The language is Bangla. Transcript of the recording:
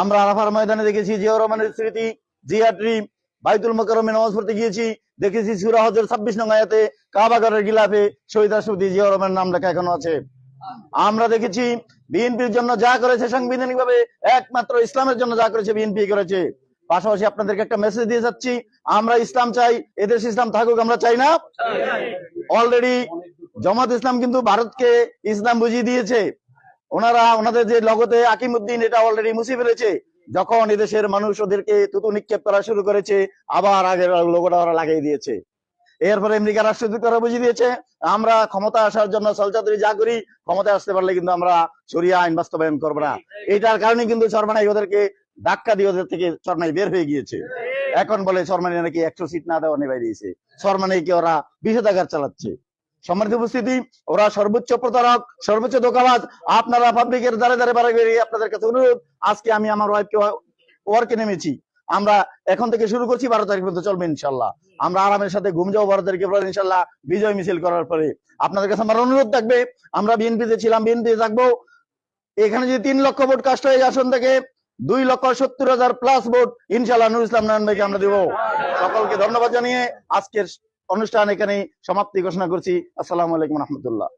আমরা আরাফার ময়দানে দেখেছি জিয়া রহমানের স্মৃতি জিয়া ড্রিম বাইতুল মোকারমে নামাজ পড়তে গিয়েছি দেখেছি সুরা হজের ছাব্বিশ নং আয়াতে কাবাগারের গিলাফে শহীদ রাষ্ট্রপতি জিয়া রহমানের নাম লেখা এখনও আছে। আমরা দেখেছি বিএনপির জন্য যা করেছে সাংবিধানিক ভাবে একমাত্র ইসলামের জন্য যা করেছে বিএনপি করেছে। পাশাপাশি আপনাদেরকে একটা মেসেজ দিয়ে যাচ্ছি আমরা ইসলাম চাই এদেশ ইসলাম থাকুক আমরা চাই না? অলরেডি জামাত ইসলাম কিন্তু ভারতকে ইসলাম বুঝিয়ে দিয়েছে। ওনারা ওনাদের যে লগতে আকিমুদ্দিন এটা অলরেডি মুছে ফেলেছে। যখন এদেশের মানুষ ওদেরকে তুতু নিক্ষেপ করা শুরু করেছে, আবার আগের লোগোটা ওরা লাগিয়ে দিয়েছে। এরপরে আমেরিকা রাষ্ট্রদূত ওরা বুঝিয়ে দিয়েছে, আমরা ক্ষমতা আসার জন্য সলচাতুরি যা করি ক্ষমতায় আসতে পারলে কিন্তু আমরা সরিয়া আইন বাস্তবায়ন করব না। এটার কারণে কিন্তু শর্মানাই ওদেরকে ধাক্কা দিয়ে ওদের থেকে শর্মাই বের হয়ে গিয়েছে। এখন বলে শর্মানি নাকি একশো সিট না দেওয়া নেবাই দিয়েছে। শর্মানাইকে ওরা বিষেধাগার চালাচ্ছে। সম্মানিত উপস্থিতি, ওরা সর্বোচ্চ প্রতারক, সর্বোচ্চ দোকাবাজ আপনারা পাবলিকের দ্বারে দ্বারে বারে বেরিয়ে আপনাদের কাছে অনুরোধ, আজকে আমি আমার ওয়াইফকে ওয়ার্কে নেমেছি। আমরা এখন থেকে শুরু করছি বারো তারিখ পর্যন্ত চলবে ইনশাল্লাহ আমরা আরামের সাথে ঘুম যাব বারো তারিখে পরে ইনশাল্লাহ বিজয় মিছিল করার পরে। আপনাদের কাছে আমার অনুরোধ থাকবে, আমরা বিএনপিতে ছিলাম, বিএনপিতে থাকব। এখানে যদি তিন লক্ষ ভোট কাস্ট হয়ে আসন থেকে, দুই লক্ষ সত্তর হাজার প্লাস ভোট ইনশাল্লাহ নুর ইসলাম নয়ন ভাইকে আমরা দেবো। সকলকে ধন্যবাদ জানিয়ে আজকের অনুষ্ঠান এখানে সমাপ্তি ঘোষণা করছি। আসসালামু আলাইকুম রহমতুল্লাহ।